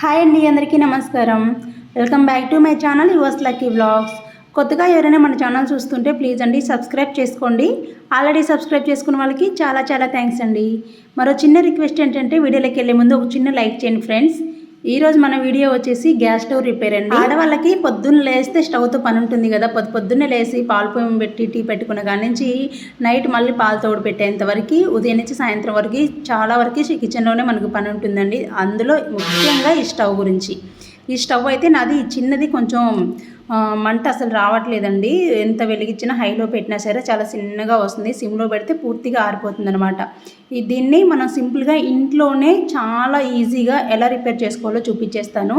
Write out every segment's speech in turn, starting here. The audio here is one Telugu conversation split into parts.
హాయ్ అండి అందరికీ నమస్కారం. Welcome back to my channel yours lucky vlogs. కొత్తగా ఎవరైనా మన ఛానల్ చూస్తుంటే ప్లీజ్ అండి సబ్స్క్రైబ్ చేసుకోండి. ఆల్రెడీ సబ్స్క్రైబ్ చేసుకున్న వాళ్ళకి చాలా చాలా థ్యాంక్స్ అండి. మరో చిన్న రిక్వెస్ట్ ఏంటంటే వీడియోలోకి వెళ్ళే ముందు ఒక చిన్న లైక్ చేయండి ఫ్రెండ్స్. ఈ రోజు మన వీడియో వచ్చేసి గ్యాస్ స్టవ్ రిపేర్ అండి. ఆడవాళ్ళకి పొద్దున్న లేస్తే స్టవ్తో పని ఉంటుంది కదా. పొద్దు పొద్దున్నే లేసి పాలు పొయ్యి పెట్టి టీ పెట్టుకున్న కాడి నుంచి నైట్ మళ్ళీ పాలు తోడు పెట్టేంత వరకు ఉదయం నుంచి సాయంత్రం వరకు చాలా వరకు కిచెన్లోనే మనకు పని ఉంటుందండి. అందులో ముఖ్యంగా ఈ స్టవ్ గురించి. ఈ స్టవ్ అయితే నాది చిన్నది కొంచెం మంట అసలు రావట్లేదండి. ఎంత వెలిగించినా హైలో పెట్టినా సరే చాలా చిన్నగా వస్తుంది. సిమ్లో పెడితే పూర్తిగా ఆరిపోతుంది అనమాట దీన్ని మనం సింపుల్గా ఇంట్లోనే చాలా ఈజీగా ఎలా రిపేర్ చేసుకోవాలో చూపించేస్తాను.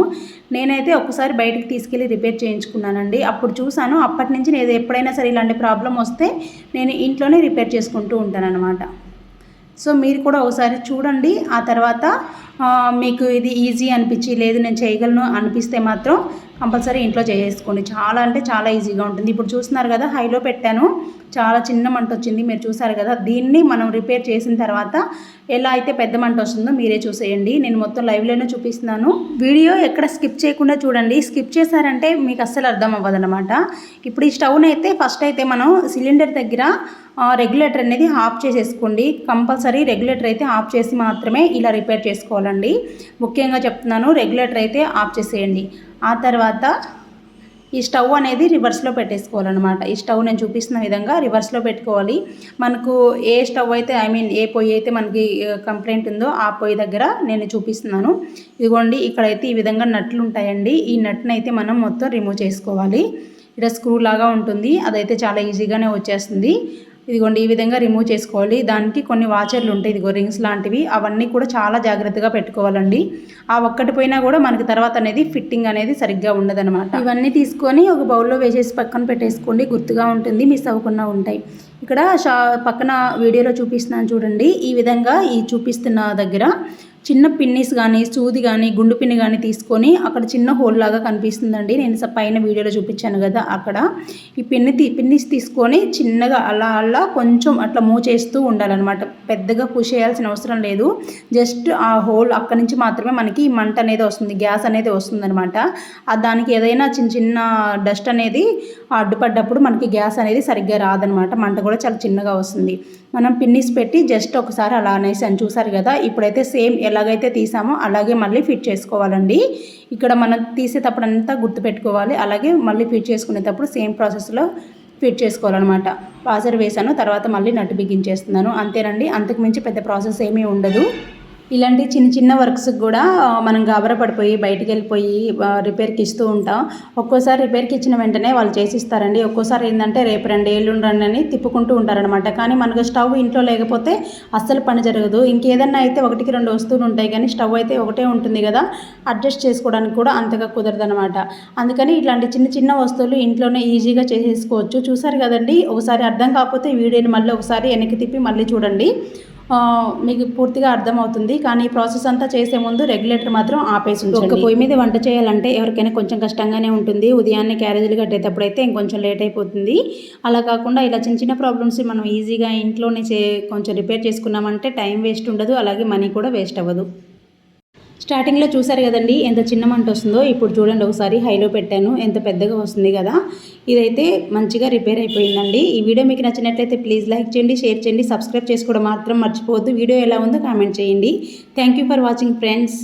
నేనైతే ఒకసారి బయటికి తీసుకెళ్ళి రిపేర్ చేయించుకున్నానండి. అప్పుడు చూశాను అప్పటి నుంచి నేను ఎప్పుడైనా సరే ఇలాంటి ప్రాబ్లం వస్తే నేను ఇంట్లోనే రిపేర్ చేసుకుంటూ ఉంటాను అనమాట సో మీరు కూడా ఒకసారి చూడండి. ఆ తర్వాత మీకు ఇది ఈజీ అనిపించి లేదు నేను చేయగలను అనిపిస్తే మాత్రం కంపల్సరీ ఇంట్లో చేసుకోండి చాలా అంటే చాలా ఈజీగా ఉంటుంది. ఇప్పుడు చూస్తున్నారు కదా హైలో పెట్టాను. చాలా చిన్న మంట వచ్చింది. మీరు చూసారు కదా దీన్ని మనం రిపేర్ చేసిన తర్వాత ఎలా అయితే పెద్ద మంట వస్తుందో మీరే చూసేయండి. నేను మొత్తం లైవ్లోనే చూపిస్తున్నాను. వీడియో ఎక్కడ స్కిప్ చేయకుండా చూడండి. స్కిప్ చేశారంటే మీకు అస్సలు అర్థం అవ్వదన్నమాట. ఇప్పుడు ఈ స్టవ్ని అయితే ఫస్ట్ అయితే మనం సిలిండర్ దగ్గర రెగ్యులేటర్ అనేది ఆఫ్ చేసేసుకోండి. కంపల్సరీ రెగ్యులేటర్ అయితే ఆఫ్ చేసి మాత్రమే ఇలా రిపేర్ చేసుకోవాలి. చేసుకోవాలండి ముఖ్యంగా చెప్తున్నాను రెగ్యులేటర్ అయితే ఆఫ్ చేసేయండి. ఆ తర్వాత ఈ స్టవ్ అనేది రివర్స్లో పెట్టేసుకోవాలన్నమాట. ఈ స్టవ్ నేను చూపిస్తున్న విధంగా రివర్స్లో పెట్టుకోవాలి. మనకు ఏ స్టవ్ అయితే ఐ మీన్ ఏ పొయ్యి అయితే మనకి కంప్లైంట్ ఉందో ఆ పొయ్యి దగ్గర నేను చూపిస్తున్నాను. ఇదిగోండి ఇక్కడైతే ఈ విధంగా నట్లు ఉంటాయండి. ఈ నట్ని అయితే మనం మొత్తం రిమూవ్ చేసుకోవాలి. ఇక్కడ స్క్రూ లాగా ఉంటుంది. అదైతే చాలా ఈజీగానే వచ్చేస్తుంది. ఇదిగోండి ఈ విధంగా రిమూవ్ చేసుకోవాలి. దానికి కొన్ని వాచర్లు ఉంటాయి. ఇదిగో రింగ్స్ లాంటివి. అవన్నీ కూడా చాలా జాగ్రత్తగా పెట్టుకోవాలండి. ఆ ఒక్కటి పోయినా కూడా మనకి తర్వాత అనేది ఫిట్టింగ్ అనేది సరిగ్గా ఉండదనమాట ఇవన్నీ తీసుకొని ఒక బౌల్లో వేసేసి పక్కన పెట్టేసుకోండి. గుర్తుగా ఉంటుంది మిస్ అవ్వకుండా ఉంటాయి. ఇక్కడ షా పక్కన వీడియోలో చూపిస్తున్నాను చూడండి. ఈ విధంగా ఈ చూపిస్తున్న దగ్గర చిన్న పిన్నిస్ కానీ సూది కానీ గుండు పిన్ని కానీ తీసుకొని అక్కడ చిన్న హోల్ లాగా కనిపిస్తుందండి. నేను స- పైన వీడియోలో చూపించాను కదా అక్కడ. ఈ పిన్ని తీ పిన్నిస్ తీసుకొని చిన్నగా అలా అలా కొంచెం అట్లా మూవ్ చేస్తూ ఉండాలన్నమాట. పెద్దగా పుష్ చేయాల్సిన అవసరం లేదు. జస్ట్ ఆ హోల్ అక్కడి నుంచి మాత్రమే మనకి ఈ మంట అనేది వస్తుంది గ్యాస్ అనేది వస్తుందన్నమాట. దానికి ఏదైనా చిన్న చిన్న డస్ట్ అనేది అడ్డుపడ్డప్పుడు మనకి గ్యాస్ అనేది సరిగ్గా రాదనమాట మంట కూడా చాలా చిన్నగా వస్తుంది. మనం పిన్నిస్ పెట్టి జస్ట్ ఒకసారి అలా అనేసి అని చూసారు కదా ఇప్పుడైతే సేమ్ ఎలాగైతే తీసామో అలాగే మళ్ళీ ఫిట్ చేసుకోవాలండి. ఇక్కడ మనం తీసేటప్పుడు అంతా గుర్తుపెట్టుకోవాలి అలాగే మళ్ళీ ఫిట్ చేసుకునేటప్పుడు సేమ్ ప్రాసెస్లో ఫిట్ చేసుకోవాలన్నమాట. పాజర్ వేసాను తర్వాత మళ్ళీ నట్టు బిగించేస్తున్నాను. అంతేనండి. అంతకు మించి పెద్ద ప్రాసెస్ ఏమీ ఉండదు. ఇలాంటి చిన్న చిన్న వర్క్స్కి కూడా మనం గాబరా పడిపోయి బయటికి వెళ్ళిపోయి రిపేర్కి ఇస్తూ ఉంటాం. ఒక్కోసారి రిపేర్కి ఇచ్చిన వెంటనే వాళ్ళు చేసిస్తారండి. ఒక్కోసారి ఏంటంటే రేపు రెండు ఏళ్ళు రండి అని తిప్పుకుంటూ ఉంటారనమాట కానీ మనకు స్టవ్ ఇంట్లో లేకపోతే అస్సలు పని జరగదు. ఇంకేదన్నా అయితే ఒకటికి రెండు వస్తువులు ఉంటాయి. కానీ స్టవ్ అయితే ఒకటే ఉంటుంది కదా. అడ్జస్ట్ చేసుకోవడానికి కూడా అంతగా కుదరదు అనమాట అందుకని ఇట్లాంటి చిన్న చిన్న వస్తువులు ఇంట్లోనే ఈజీగా చేసేసుకోవచ్చు. చూసారు కదండి? ఒకసారి అర్థం కాకపోతే వీడియోని మళ్ళీ ఒకసారి వెనక్కి తిప్పి మళ్ళీ చూడండి. మీకు పూర్తిగా అర్థమవుతుంది. కానీ ఈ ప్రాసెస్ అంతా చేసే ముందు రెగ్యులేటర్ మాత్రం ఆపేసి ఉంచండి. ఒక్క పొయ్యి మీద వంట చేయాలంటే ఎవరికైనా కొంచెం కష్టంగానే ఉంటుంది. ఉదయాన్నే క్యారేజీలు కట్టేటప్పుడు అయితే ఇంకొంచెం లేట్ అయిపోతుంది. అలా కాకుండా ఇలా చిన్న చిన్న ప్రాబ్లమ్స్ మనం ఈజీగా ఇంట్లోనే చే కొంచెం రిపేర్ చేసుకున్నామంటే టైం వేస్ట్ ఉండదు. అలాగే మనీ కూడా వేస్ట్ అవ్వదు. స్టార్టింగ్లో చూసారు కదండి ఎంత చిన్న మంట వస్తుందో ఇప్పుడు చూడండి ఒకసారి హైలో పెట్టాను ఎంత పెద్దగా వస్తుంది కదా. ఇదైతే మంచిగా రిపేర్ అయిపోయిందండి. ఈ వీడియో మీకు నచ్చినట్లయితే ప్లీజ్ లైక్ చేయండి షేర్ చేయండి సబ్స్క్రైబ్ చేసుకోవడం మాత్రం మర్చిపోవద్దు. వీడియో ఎలా ఉందో కామెంట్ చేయండి. Thank you for watching friends.